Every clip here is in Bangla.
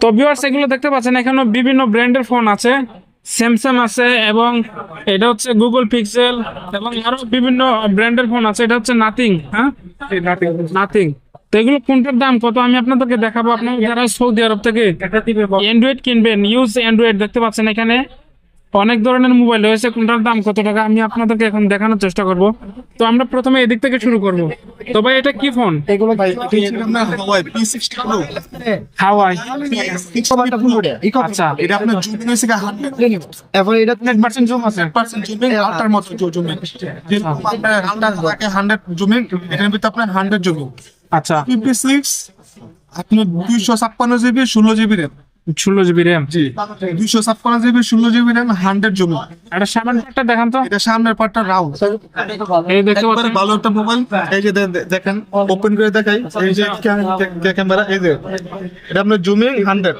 তো ভিউয়ার্স এগুলো দেখতে পাচ্ছেন এখানে বিভিন্ন ব্র্যান্ডের ফোন আছে। স্যামসাং আছে এবং এটা হচ্ছে গুগল পিক্সেল এবং আরও বিভিন্ন ব্র্যান্ডের ফোন আছে। এটা হচ্ছে নাথিং হ্যাঁ? নাথিং তো এগুলো কোনটার দাম কত? আমি আপনাদেরকে দেখাবো। আপনারা যারা সৌদি আরব থেকে অ্যান্ড্রয়েড কিনবেন ইউজ অ্যান্ড্রয়েড দেখতে পাচ্ছেন এখানে। অনেক ধরনের মোবাইল রয়েছে কোনটার দাম কত টাকা আমি আপনাদেরকে এখন দেখানোর চেষ্টা করব। তো আমরা প্রথমে এদিক থেকে শুরু করব। তো ভাই এটা কি ফোন? ভাই এটি হচ্ছে আপনার হাওয়াই। P60 Pro হাওয়াই আচ্ছা। এটা আপনার জুমিং এটা পার্সেন্ট জুম আছে। পার্সেন্ট জুমিং আল্ট্রার মতো জুমিং যেরকম আপনার আল্ট্রা থাকে হান্ড্রেড জুমিং এখানে ভিতরে আপনার হান্ড্রেড জুমিং আচ্ছা। আপনার জিবি ষোলো জিবি র্যাম ষোলো জিবি র্যাম। জি। দুইশো ছাপ্পান্ন জিবি ষোলো জিবি র্যাম হান্ড্রেড জুমিং। একটা সাবান প্যাকটা দেখান তো। এটা সামনের পার্টটা রাউন্ড এই দেখতে পাচ্ছেন? ভালো একটা মোবাইল এই যে দেখেন ওপেন করে দেখাই। এই যে ক্যামেরা এই যে। এটা আপনার জুমিং হান্ড্রেড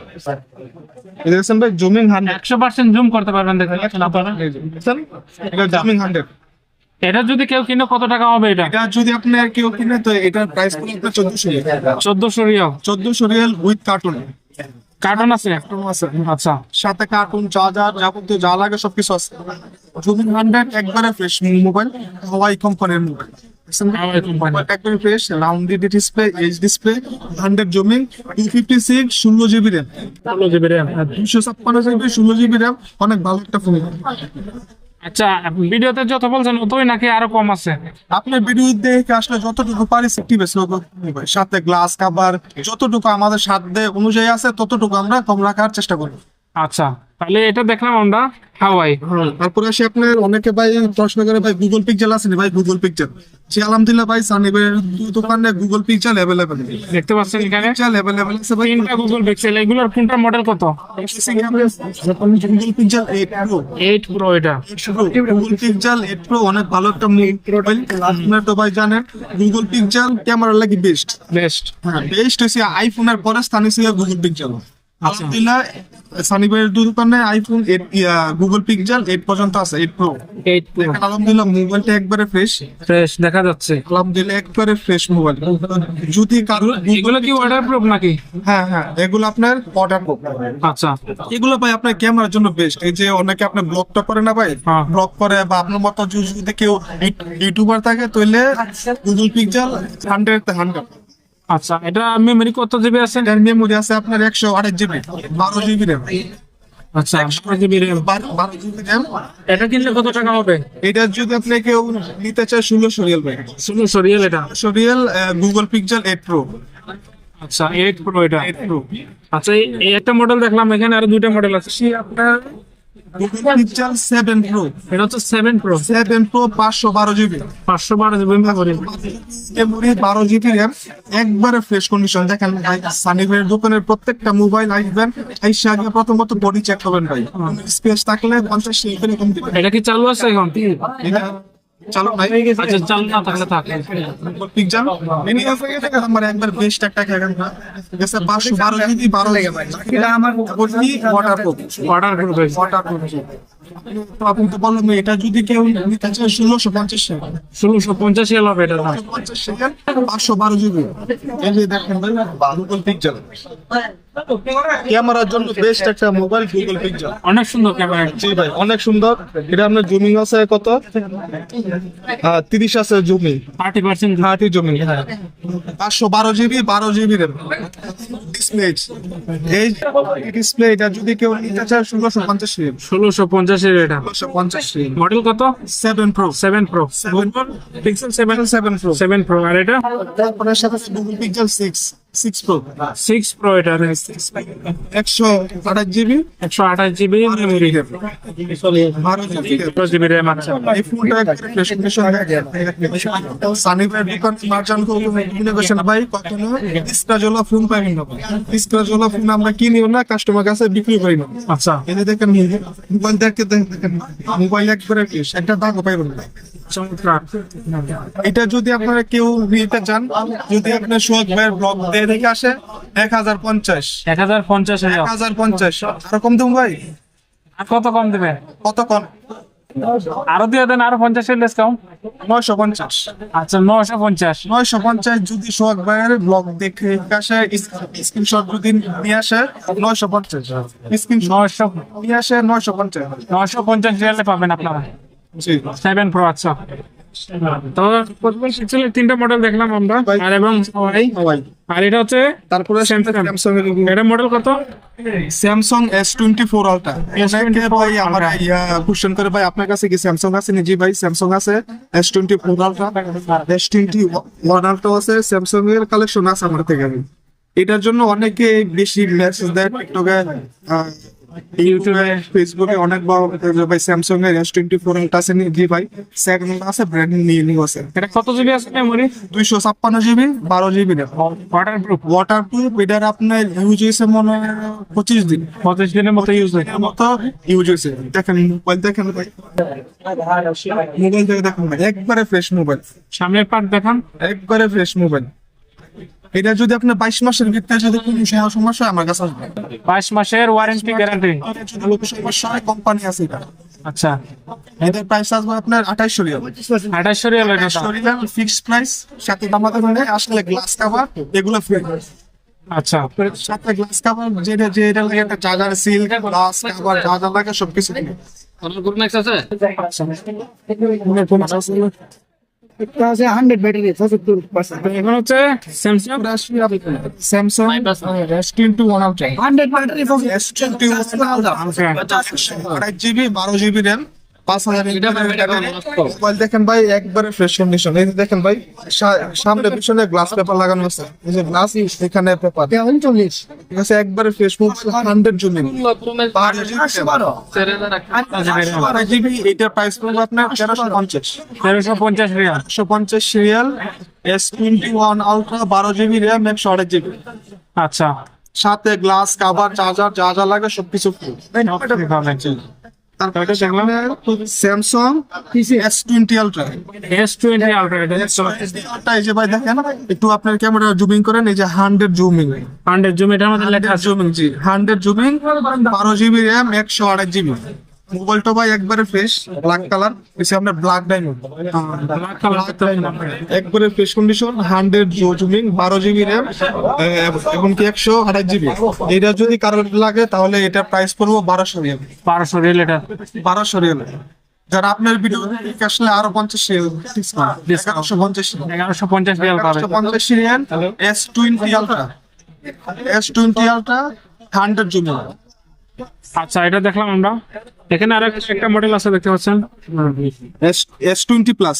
এই দেখছেন ভাই জুমিং হান্ড্রেড একশো পার্সেন্ট জুম করতে পারবেন আপনারা। এটা জুমিং হান্ড্রেড এটা যদি কেউ কিনে কত টাকা হবে এটা? এটা যদি আপনার কেউ কিনে তো এটার প্রাইস পড়বে আপনার চোদ্দশো চোদ্দশো রিয়াল। চোদ্দশো রিয়াল উইথ কার্টুন কার্টন আছে আছে। আচ্ছা। সাথে কার্টুন চার্জার যাবতীয় যা লাগে সবকিছু আছে। জুমিং হান্ড্রেড একবারে ফ্রেশ মোবাইল হাওয়াই কোম্পানির mobile fresh round display H display hundred zooming two fifty six ষোলো জিবি র্যাম ষোলো জিবি র্যাম দুশো ছাপ্পান্ন জিবি ষোলো জিবি র্যাম অনেক ভালো একটা ফোন আচ্ছা ভিডিওতে যত বলছেন অতই নাকি আরও কম আছে। আপনার ভিডিও দেখে আসলে যতটুকু পারি সেফটি বেশি সাথে গ্লাস কাভার যতটুকু আমাদের সাধ্যে অনুযায়ী আছে ততটুকু আমরা কম রাখার চেষ্টা করি আচ্ছা। তাহলে এটা দেখলাম আমরা হাওয়াই। তারপরে আসে আপনার অনেকে ভাই প্রশ্ন করে ভাই গুগল পিকচার আছে ভাই গুগল পিকচার সে আলহামদুলিল্লাহ ভাই সানিবের দোকানে গুগল পিকচার অ্যাভেলেবেল দেখতে পাচ্ছেন এখানে? পিকচার আছে ভাই। তিনটা গুগল পিক্সেল এগুলোর কোনটা মডেল কত? গুগল পিকচার প্রো এটা। গুগল পিকচার এইট প্রো অনেক ভালো একটা মোবাইল আপনার তো ভাই জানেন গুগল পিকচার ক্যামেরা লাগে বেস্ট বেস্ট হ্যাঁ বেস্ট হচ্ছে আইফোনের পরে স্থানীয় গুগল পিকচার আলহামদুলিল্লাহ সানি ভাইয়ের দোকানে iPhone eight Google picture eight পর্যন্ত আছে এইট প্রো এইট প্রো আলহামদুলিল্লাহ মোবাইলটা একবারে ফ্রেশ ফ্রেশ দেখা যাচ্ছে। আলহামদুলিল্লাহ একবারে ফ্রেশ মোবাইল। যদি কারও এগুলো কি ওয়াটার প্রুফ নাকি? হ্যাঁ হ্যাঁ এগুলো আপনার আচ্ছা। এগুলো ভাই আপনার ক্যামেরার জন্য বেস্ট এই যে অনেকে আপনার ব্লগটা করে না ভাই? হ্যাঁ। ব্লগ করে বা আপনার মতো যদি কেউ ইউটিউবার থাকে তাহলে গুগল পিকচার হান্ড্রেড হান্ড্রেড আচ্ছা এটা মেমরি কত জিবি আছে? এটার মেমোরি আছে আপনার একশো আঠাশ জিবি বারো জিবি র্যাম আচ্ছা জিবি র্যাম বারো জিবি র্যাম এটা কিনলে কত টাকা হবে? এটা যদি আপনি কেউ নিতে চায় ষোলোশো রিয়াল ভাই ষোলোশো রিয়েল এটা? গুগল পিকচার এইট প্রো আচ্ছা এইট প্রো এটা। এইট প্রো আচ্ছা এই- একটা মডেল দেখলাম এখানে আরও দুইটা মডেল আছে। আপনার পিকচার সেভেন প্রো এটা হচ্ছে pro pro GB. GB memory memory বারো জিবি র্যাম একবারে ফ্রেশ কন্ডিশন দেখেন ভাই দোকানের প্রত্যেকটা মোবাইল আসবেন আগে প্রথমত বডি চেক করবেন ভাই। স্পেস থাকলে এরকম দিবেন এটা কি চালু আছে এখন? চালু ভাই আচ্ছা চালু না থাকলে থাক পিকচার এনি আছে দেখেন আমার একবার বেস্ট একটা খেলেন না গেছে পাঁচশো বারো জিবি বারো এটা আমার ওয়াটার প্রুফ অর্ডার করবে ওয়াটার প্রুফ তো আপনি তো বললেন এটা যদি কেউ নিতে চায় ষোলোশো পঞ্চাশ টাকা ষোলোশো পঞ্চাশ রিয়াল হবে এটা দাম পঞ্চাশ সেকেন্ড পাঁচশো বারো জিবি। এই যে দেখেন ভাই গুগল পিকচার ক্যামেরার জন্য বেস্ট একটা মোবাইল গুগল পিকচার অনেক সুন্দর ক্যামেরা। জি ভাই অনেক সুন্দর। এটা আপনার জুমিং আছে কত? তিরিশ আছে zooming thirty percent thirty zooming পাঁচশো বারো জিবি বারো জিবি র্যাম ডিসপ্লে এই ডিসপ্লে এটা যদি কেউ নিতে চায় ষোলোশো পঞ্চাশ রিম। ষোলোশো পঞ্চাশের এটা? পঞ্চাশ মডেল কত? Seven pro seven pro pixel seven seven pro seven pro আর এটা? তারপরে সাথে Google pixel six six pro six pro এটা একশো আঠাশ জিবি? একশো আঠাশ জিবি মেমোরি বারো জিবি র্যাম আছে। এই ফোনটা একবারে fresh condition থাকে। সানি ভাইয়ের দোকান মার্জান ইনোভেশন ভাই কখনো স্ক্রাজওয়ালা ফোন পাইবেন না স্ক্রাজওয়ালা ফোন আমরা কিনিও না কাস্টমার কাছে বিক্রি করি না। আচ্ছা। দেখেন মোবাইল দেখতে দেখেন মোবাইল একবারে একটা দাগও পাইবেন না। চমৎকার। এটা যদি আপনারা কেউ নিতে চান যদি আপনার সোহাগ ভাইয়ের ব্লগ দিয়ে দেখে আসে? এক হাজার পঞ্চাশ। এক হাজার পঞ্চাশ এক হাজার পঞ্চাশ। আর কম দেবো ভাই? আর কত কম দেবেন? কত কম? আরও দিয়ে দেন আরও পঞ্চাশ ডিসকাউন্ট নয়শো পঞ্চাশ। আচ্ছা নশো পঞ্চাশ। নয়শো পঞ্চাশ যদি সোহাগ ভাইয়ের ব্লগ দেখে আসে স্ক্রিনশট যদি নিয়ে আসে নয়শো পঞ্চাশ। স্ক্রিনশট নশো নিয়ে আসে নয়শো পঞ্চাশ। নশো পঞ্চাশ রিয়ালে পাবেন আপনারা। সেভেন প্রো আচ্ছা। তো পিক্সেলের তিনটা মডেল দেখলাম আমরা। আর এবং আর এটা হচ্ছে তারপরে স্যামসাং এটা মডেল কত? Samsung S twenty four S24 ভাই আমার কোশ্চেন করে ভাই আপনার কাছে কি স্যামসাং আছে জি ভাই? স্যামসাং আছে S twenty four ultra S twenty one ultra আছে স্যামসাং এর কালেকশন আছে আমার থেকে। এটার জন্য অনেকে বেশি মেসেজ দেয় টিকটকে ইউটিউবে ফেসবুকে অনেক বড় ভাই স্যামসাং এর এস টোয়েন্টি ফোর আলট্রা আছে জি ভাই সেকেন্ড আছে ব্র্যান্ড নিয়ে নিয়ে আছে। এটা কত জিবি আছে মেমোরি দুইশো ছাপ্পান্ন জিবি বারো GB waterproof waterproof এটার আপনার ইউজ হয়েছে মনে হয় পঁচিশ দিন। পঁচিশ দিনের মতো ইউজ হয় মতো ইউজ হয়েছে। দেখেন মোবাইল দেখেন ভাই। মোবাইল দেখেন ভাই একবারে ফ্রেশ মোবাইল সামনের পার্ট দেখান। একবারে ফ্রেশ মোবাইল এটা যদি আপনার বাইশ মাসের ভিতরে যদি কোনো সমস্যা হয় আমার কাছে আসবে। বাইশ মাসের ওয়ারেন্টি গ্যারান্টি যদি সমস্যা হয় কোম্পানি আছে এটা। আচ্ছা। এদের প্রাইস আসবে আপনার আঠাইশশো রিয়াল। আঠাশশো রিয়াল এটা আঠাইশশো রিয়াল ফিক্সড প্রাইস সাথে আমাদের মানে আসলে গ্লাস কাভার এগুলো ফ্রি আচ্ছা। সাথে গ্লাস কাভার যেটা যেটা লাগে একটা চার্জার সিল গ্লাস কাভার যা যা লাগে সবকিছু free। একটা আছে হান্ড্রেড ব্যাটারি পঁচাত্তর পার্সেন্ট এখন হচ্ছে Samsung Samsung S twenty one hundred battery GB বারো জিবি র্যাম পাঁচ হাজার মোবাইল দেখেন ভাই একবারে ফ্রেশ কন্ডিশন এই দেখেন ভাই সামনে পিছনে গ্লাস পেপার লাগানো আছে। এই যে গ্লাস এখানে পেপার উনচল্লিশ। ঠিক আছে একবারে ফ্রেশ মোবাইল হান্ড্রেড জিবি বারো। জিবি এটার প্রাইস পড়বে আপনার তেরোশো পঞ্চাশ। তেরোশো পঞ্চাশ রিয়াল। একশো পঞ্চাশ serial S twenty one ultra বারো জিবি র্যাম একশো আঠাশ জিবি আচ্ছা। সাথে গ্লাস কাভার চার্জার যা যা লাগে সবকিছু। তারপরে Samsung S twenty ultra S twenty ultra এটা এই যে ভাই দেখেন একটু আপনার ক্যামেরা জুমিং করেন এই যে হান্ড্রেড জুমিং হান্ড্রেড জুম এটার মধ্যে লেখা জুমিং জি। হান্ড্রেড জুমিং বারো জিবি র্যাম একশো আঠাশ জিবি মোবাইলটা ভাই একবারে ফ্রেশ ব্ল্যাক কালার এসে আপনার ব্ল্যাক ডায়মন্ড একবারে ফ্রেশ কন্ডিশন হান্ড্রেড জুমিং বারো জিবি র্যাম এবং কি একশো আঠাশ জিবি। এটা যদি কারোর লাগে তাহলে এটা প্রাইস পড়ব বারোশো রিয়াল। বারোশো রিয়াল এটা। বারোশো রিয়াল। যারা আপনার ভিডিও আসলে আরও পঞ্চাশ এগারোশো পঞ্চাশ এগারোশো পঞ্চাশ রিয়াল পঞ্চাশ Real S twenty ultra S twenty ultra hundred zooming. আচ্ছা এটা দেখলাম আমরা। এখানে আরও একটা মডেল আছে দেখতে পাচ্ছেন? এস এস টোয়েন্টি প্লাস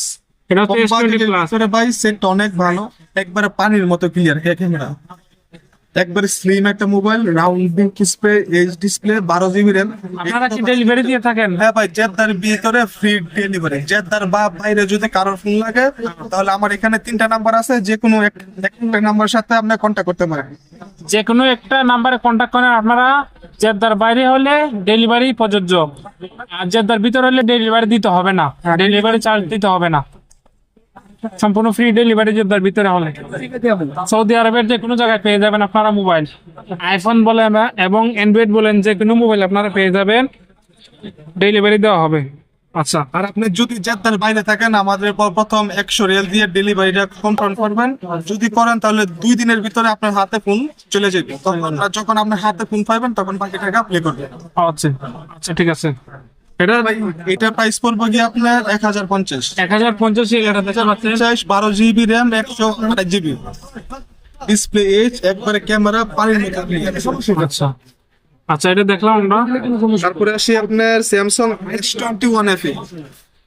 এটা হচ্ছে এস টোয়েন্টি প্লাস ভাই সেট অনেক ভালো। একবারে পানির মতো ক্লিয়ার ক্যামেরা একবারে স্লিম একটা mobile round display H display বারো জিবি র্যাম আপনারা কি ডেলিভারি দিয়ে থাকেন? হ্যাঁ ভাই জেদ্দার ভিতরে ফ্রি ডেলিভারি জেদ্দার বা বাইরে যদি কারোর ফোন লাগে তাহলে আমার এখানে তিনটা নাম্বার আছে যে কোনো একটা নাম্বার সাথে আপনি কন্ট্যাক্ট করতে পারেন। যে কোনো একটা নাম্বারে কন্ট্যাক্ট করেন আপনারা জেদ্দার বাইরে হলে ডেলিভারি প্রযোজ্য। আর জেদ্দার ভিতরে হলে ডেলিভারি দিতে হবে না। ডেলিভারি চার্জ দিতে হবে না। সম্পূর্ণ ফ্রি ডেলিভারি জেদ্দার ভিতরে হলে সৌদি আরবের যে কোনো জায়গায় পেয়ে যাবেন আপনারা মোবাইল আইফোন বলেন এবং অ্যান্ড্রয়েড বলেন যে কোনো মোবাইল আপনারা পেয়ে যাবেন। ডেলিভারি দেওয়া হবে। আচ্ছা আর আপনি যদি জেদ্দার বাইরে থাকেন আমাদের প্রথম একশো রিয়াল দিয়ে ডেলিভারিটা কনফার্ম করবেন। যদি করেন তাহলে দুই দিনের ভিতরে আপনার হাতে ফোন চলে যাবে। তখন যখন আপনার হাতে ফোন পাইবেন তখন বাকি টাকা প্লে করবেন। আচ্ছা আচ্ছা ঠিক আছে। এটা এটা প্রাইস পড়বে গিয়ে আপনার এক হাজার পঞ্চাশ। এক হাজার পঞ্চাশ পঞ্চাশ বারো জিবি র্যাম একশো আঠাশ জিবি ডিসপ্লে একবারে ক্যামেরা পানির আচ্ছা। আচ্ছা এটা দেখলাম আমরা। তারপরে আসি আপনার Samsung S twenty one F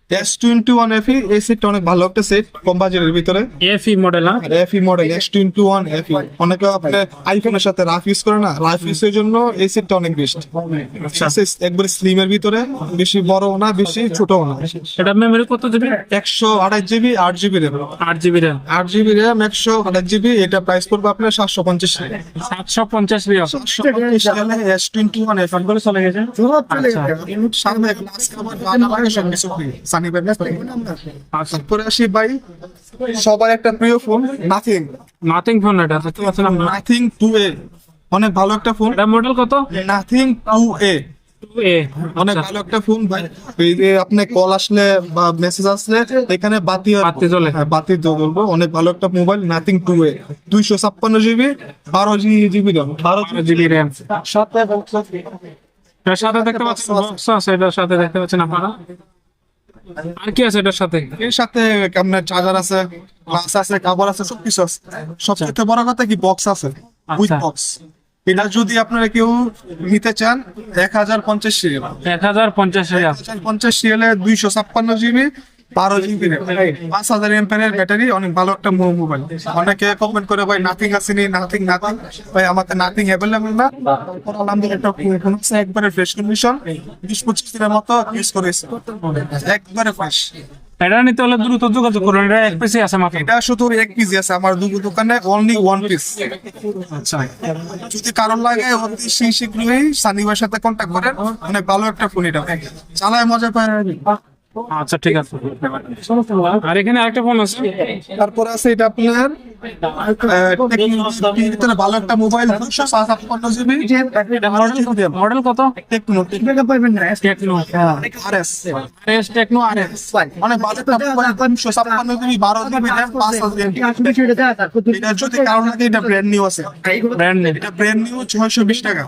S twenty one F এই সেটটা অনেক ভালো একটা সেট কম বাজেটের ভিতরে। এফি মডেল হ্যাঁ আর FE model S twenty one FE অনেকে আপনার আইফোনের সাথে রাফ ইউজ করে না রাফ ইউজের জন্য এই সেটটা অনেক বেস্ট একবারে স্লিমের ভিতরে বেশি বড় না বেশি ছোট না। এটা মেমোরি কত জিবি একশো আঠাশ জিবি আট জিবি র্যাম আট জিবি র্যাম আট জিবি র্যাম একশো আঠাশ জিবি এটা প্রাইস পড়বে আপনার সাতশো পঞ্চাশ সাতশো পঞ্চাশ এস টোয়েন্টি ওয়ান এফ চলে গেছে? আচ্ছা। সামনে গ্লাস কাভার সবকিছু free। সানি আচ্ছা তারপরে আসি ভাই সবার একটা প্রিয় ফোন নাথিং নাথিং ফোন এটা দেখতে পাচ্ছেন আপনারা নাথিং টু এ অনেক ভালো একটা ফোন এটা মডেল কত? নাথিং টু এ এ অনেক আচ্ছা, ভালো একটা ফোন ভাই। আপনি কল আসলে বা মেসেজ আসলে এখানে বাতি বাতি জ্বলে। হ্যাঁ বাতি জ্বলবো। অনেক ভালো একটা মোবাইল নাথিং টু এ দুইশো ছাপ্পান্ন জিবি বারো জিবি র্যাম বারো জিবি র্যাম সাথে সাথে দেখতে পাচ্ছেন বক্স আছে এটার সাথে দেখতে পাচ্ছেন আপনারা। আর কি আছে এটার সাথে? এর সাথে আপনার চার্জার আছে গ্লাস আছে কাভার আছে সবকিছু আছে। সবচেয়ে বড় কথা কি বক্স আছে উইথ আচ্ছা। বক্স এটা যদি আপনারা কেউ নিতে চান এক হাজার পঞ্চাশ সিরিয়াল। এক হাজার পঞ্চাশ হাজার পঞ্চাশ সিরিয়ালে দুইশো ছাপ্পান্ন জিবি বারো জিবি পাঁচ হাজার এমপের ব্যাটারি অনেক ভালো একটা মোবাইল অনেকে কমেন্ট করে ভাই নাথিং আসেনি নাথিং নাথিং ভাই আমাকে নাথিং অ্যাভেলেবল না। তারপর আলহামদুলিল্লাহ একবারে ফ্রেশ কন্ডিশন বিশ পঁচিশ দিনের মতো ইউজ করেছে। একবারে ফ্রেশ এটা নিতে হলে দ্রুত যোগাযোগ করুন। এটা এক আছে মাত্র। এটা শুধু এক আছে। আমার দুটো দোকানে অনলি ওয়ান পিস আচ্ছা। যদি কারণ লাগে অতি শীঘ্রই সানিবার সাথে কন্ট্যাক্ট করেন। অনেক ভালো একটা ফোন এটা। চালায় মজা পায়। আচ্ছা ঠিক আছে। আর এখানে আরেকটা ফোন আছে? তারপরে আছে এটা আপনার ভালো একটা মোবাইল দুশো ছাপ্পান্ন জিবি মডেল কত? টেকনো। টাকা না Tecno R S S Tecno R S অনেক মোবাইল দুশো ছাপ্পান্ন জিবি বারো জিবি র্যাম পাঁচ হাজার যদি কারণ লাগে এটা ব্র্যান্ড নিউ আছে। ব্র্যান্ড এটা ব্র্যান্ড নিউ ছয়শো বিশ টাকা।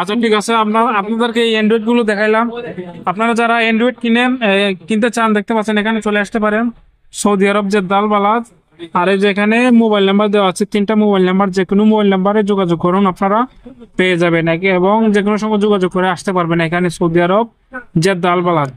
আচ্ছা ঠিক আছে আপনাদেরকে এই অ্যান্ড্রয়েডগুলো দেখাইলাম। আপনারা যারা অ্যান্ড্রয়েড কিনেন কিনতে চান, দেখতে পাচ্ছেন, এখানে চলে আসতে পারেন। সৌদি আরব যে দাল দালবালাদ আর এই যে এখানে মোবাইল নাম্বার দেওয়া আছে, তিনটা মোবাইল নাম্বার যে কোনো মোবাইল নাম্বারে যোগাযোগ করুন, আপনারা পেয়ে যাবেন। নাকি? এবং যে কোনো সময় যোগাযোগ করে আসতে পারবেন এখানে সৌদি আরব জেদ্দা দালবালাদ